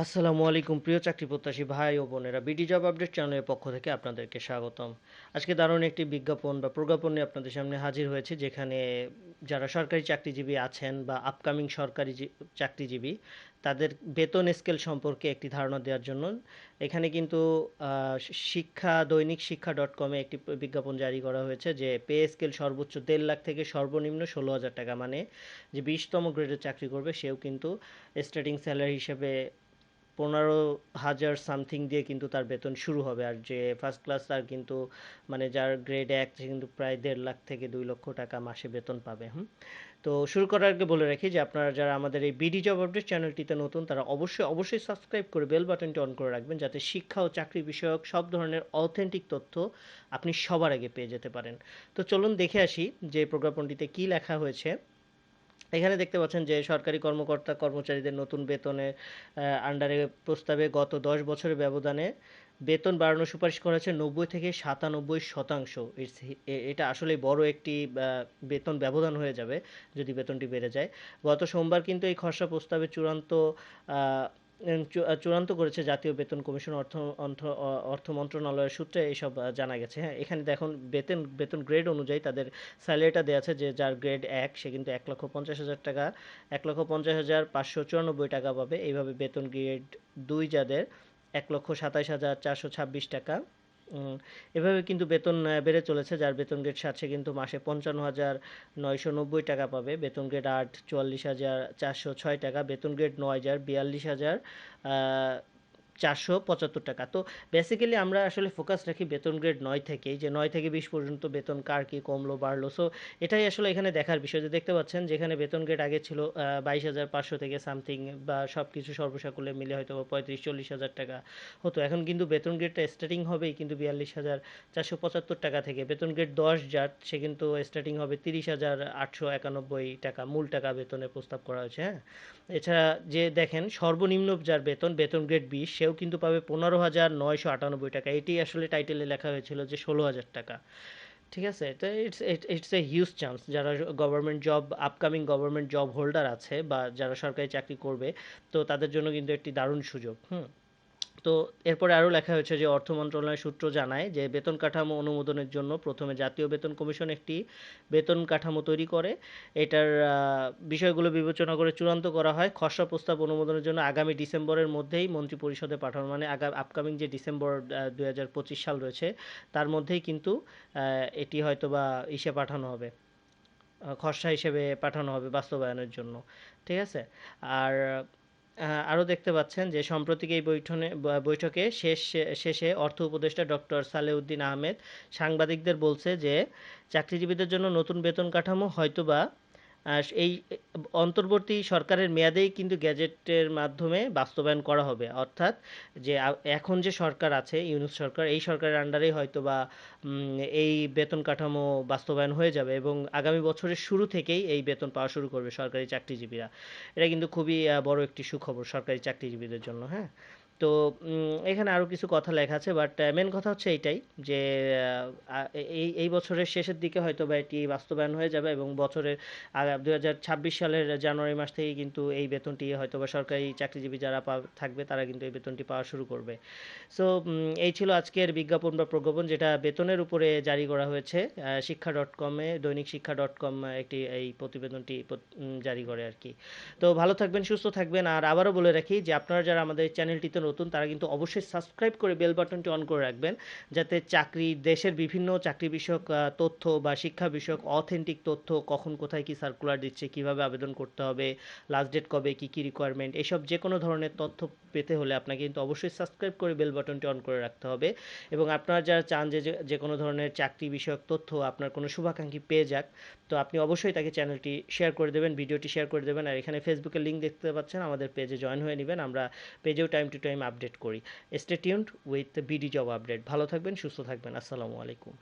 আসসালামু আলাইকুম, প্রিয় চাকরি প্রত্যাশী ভাই ও বোনেরা। বিডি জব আপডেট চ্যানেলের পক্ষ থেকে আপনাদেরকে স্বাগতম। আজকে দারুণ একটি বিজ্ঞাপন বা প্রজ্ঞাপন নিয়ে আপনাদের সামনে হাজির হয়েছে, যেখানে যারা সরকারি চাকরিজীবী আছেন বা আপকামিং সরকারি চাকরিজীবী, তাদের বেতন স্কেল সম্পর্কে একটি ধারণা দেওয়ার জন্য। এখানে কিন্তু শিক্ষা, দৈনিক শিক্ষা ডট কমে একটি বিজ্ঞাপন জারি করা হয়েছে যে, পে স্কেল সর্বোচ্চ দেড় লাখ থেকে সর্বনিম্ন ষোলো হাজার টাকা মানে যে, বিশতম গ্রেডের চাকরি করবে, সেও কিন্তু স্টার্টিং স্যালারি হিসেবে পনেরো হাজার সামথিং দিয়ে কিন্তু তার বেতন শুরু হবে। আর যে ফার্স্ট ক্লাস তার কিন্তু মানে যার গ্রেড এক কিন্তু প্রায় দেড় লাখ থেকে দুই লক্ষ টাকা মাসে বেতন পাবে, হুম? তো শুরু করার আগে বলে রাখি যে আপনারা যারা আমাদের এই বিডি জব আপডেট চ্যানেলটিতে নতুন, তারা অবশ্যই অবশ্যই সাবস্ক্রাইব করে বেল বাটনটি অন করে রাখবেন যাতে শিক্ষা ও চাকরি বিষয়ক সব ধরনের অথেন্টিক তথ্য আপনি সবার আগে পেয়ে যেতে পারেন। তো চলুন দেখে আসি যে প্রজ্ঞাপনটিতে কী লেখা হয়েছে। এখানে দেখতে পাচ্ছেন যে সরকারি কর্মকর্তা কর্মচারীদের নতুন বেতনের আন্ডারে প্রস্তাবে গত দশ বছরের ব্যবধানে বেতন বাড়ানোর সুপারিশ করা হয়েছে নব্বই থেকে সাতানব্বই শতাংশ। এটা আসলে বড় একটি বেতন ব্যবধান হয়ে যাবে যদি বেতনটি বেড়ে যায়। গত সোমবার কিন্তু এই খসড়া প্রস্তাবে চূড়ান্ত চূড়ান্ত করেছে জাতীয় বেতন কমিশন অর্থ অর্থ মন্ত্রণালয়ের সূত্রে এইসব জানা গেছে। হ্যাঁ এখানে দেখুন, বেতন বেতন গ্রেড অনুযায়ী তাদের স্যালারিটা দেওয়া আছে, যে যার গ্রেড এক, সে কিন্তু এক লক্ষ পঞ্চাশ হাজার টাকা, এক লক্ষ পঞ্চাশ হাজার পাঁচশো চুরানব্বই টাকা পাবে। এইভাবে বেতন গ্রেড দুই যাদের, এক লক্ষ সাতাশ হাজার চারশো ছাব্বিশ টাকা। এভাবে কিন্তু বেতন বেড়ে চলেছে, যার বেতন গ্রেড সাত সে কিন্তু মাসে পঞ্চান্ন হাজার নয়শো নব্বই টাকা পাবে। বেতন গ্রেড আট চুয়াল্লিশ হাজার চারশো ছয় টাকা, বেতন গ্রেড নয় হাজার বিয়াল্লিশ হাজার চারশো পঁচাত্তর টাকা। তো বেসিক্যালি আমরা আসলে ফোকাস রাখি বেতন গ্রেড নয় থেকেই, যে নয় থেকে বিশ পর্যন্ত বেতন কার কি কমলো, বাড়লো। সো এটাই আসলে এখানে দেখার বিষয় যে দেখতে পাচ্ছেন যেখানে বেতন গ্রেড আগে ছিল বাইশ হাজার পাঁচশো থেকে সামথিং বা সব কিছু সর্বসাকুল্যে মিলে হয়তো পঁয়ত্রিশ চল্লিশ হাজার টাকা হতো। এখন কিন্তু বেতন গ্রেডটা স্টার্টিং হবেই কিন্তু বিয়াল্লিশ হাজার চারশো পঁচাত্তর টাকা থেকে। বেতন গ্রেড দশ যার, সে কিন্তু স্টার্টিং হবে তিরিশ হাজার আটশো একানব্বই টাকা মূল টাকা বেতনের প্রস্তাব করা হয়েছে হ্যাঁ? এছাড়া যে দেখেন সর্বনিম্ন যার বেতন বেতন গ্রেড বিশ সেও কিন্তু পাবে পনেরো হাজার নয়শো আটানব্বই টাকা। এটি আসলে টাইটেলে লেখা হয়েছিল যে ষোলো হাজার টাকা। ঠিক আছে? তো it's it's a huge chance যারা government job upcoming government job holder আছে বা যারা সরকারি চাকরি করবে, তো তাদের জন্য কিন্তু একটি দারুণ সুযোগ। হুম? তো এরপরে আরও লেখা হয়েছে যে অর্থ মন্ত্রণালয় সূত্র জানায় যে বেতন কাঠামো অনুমোদনের জন্য প্রথমে জাতীয় বেতন কমিশন একটি বেতন কাঠামো তৈরি করে। এটার বিষয়গুলো বিবেচনা করে চূড়ান্ত করা হয়। খসড়া প্রস্তাব অনুমোদনের জন্য আগামী ডিসেম্বরের মধ্যেই মন্ত্রী পরিষদে পাঠানো মানে আপকামিং যে ডিসেম্বর দুই হাজার পঁচিশ সাল রয়েছে, তার মধ্যেই কিন্তু এটি হয়তো বা ইসে পাঠানো হবে খসড়া হিসেবে পাঠানো হবে বাস্তবায়নের জন্য। ঠিক আছে? আর আরও দেখতে পাচ্ছেন যে সম্প্রতি এই বৈঠনে বৈঠকে শেষ, শেষে অর্থ উপদেষ্টা ডক্টর সালেউদ্দিন আহমেদ সাংবাদিকদের বলছে যে চাকরিজীবীদের জন্য নতুন বেতন কাঠামো হয়তোবা এই অন্তর্বর্তী সরকারের মেয়াদেই কিন্তু গ্যাজেটের মাধ্যমে বাস্তবায়ন করা হবে। অর্থাৎ যে এখন যে সরকার আছে, ইউনুস সরকার, এই সরকারের আন্ডারেই হয়তো বা এই বেতন কাঠামো বাস্তবায়ন হয়ে যাবে এবং আগামী বছরের শুরু থেকেই এই বেতন পাওয়া শুরু করবে সরকারি চাকরিজীবীরা। এটা কিন্তু খুবই বড় একটি সুখবর সরকারি চাকরিজীবীদের জন্য হ্যাঁ? তো এখানে আরও কিছু কথা লেখা আছে বাট মেন কথা হচ্ছে এইটাই যে এই এই বছরের শেষের দিকে হয়তো বা এটি বাস্তবায়ন হয়ে যাবে এবং বছরের দু ছাব্বিশ সালের জানুয়ারি মাস থেকে কিন্তু এই বেতনটি হয়তো বা সরকারি চাকরিজীবী যারা থাকবে তারা কিন্তু এই বেতনটি পাওয়া শুরু করবে। সো এই ছিল আজকের বিজ্ঞাপন বা প্রজ্ঞাপন যেটা বেতনের উপরে জারি করা হয়েছে শিক্ষা ডট কমে দৈনিক শিক্ষা ডট কম একটি, এই প্রতিবেদনটি জারি করে আর কি। তো, ভালো থাকবেন, সুস্থ থাকবেন, আর আবারও বলে রাখি যে আপনারা যারা আমাদের চ্যানেলটিতে নতুন, তারা কিন্তু অবশ্যই সাবস্ক্রাইব করে বেল বাটনটি অন করে রাখবেন, যাতে চাকরি, দেশের বিভিন্ন চাকরি বিষয়ক তথ্য বা শিক্ষা বিষয়ক অথেন্টিক তথ্য কখন কোথায় কি সার্কুলার দিচ্ছে, কীভাবে আবেদন করতে হবে লাস্ট ডেট কবে, কি কি রিকোয়ারমেন্ট এসব যে কোনো ধরনের তথ্য পেতে হলে আপনাকে কিন্তু অবশ্যই সাবস্ক্রাইব করে বেল বাটনটি অন করে রাখতে হবে। এবং আপনারা যারা চান যে, যে- কোনো ধরনের চাকরি বিষয়ক তথ্য আপনার কোনো শুভাকাঙ্ক্ষী পেয়ে যাক, তো আপনি অবশ্যই তাকে চ্যানেলটি শেয়ার করে দেবেন, ভিডিওটি শেয়ার করে দেবেন, আর এখানে ফেসবুকের লিঙ্ক দেখতে পাচ্ছেন, আমাদের পেজে জয়েন হয়ে নেবেন। আমরা পেজেও টাইম টু টাইম আপডেট করি। Stay tuned with B D job update ভালো থাকবেন, সুস্থ থাকবেন। আসসালামু আলাইকুম।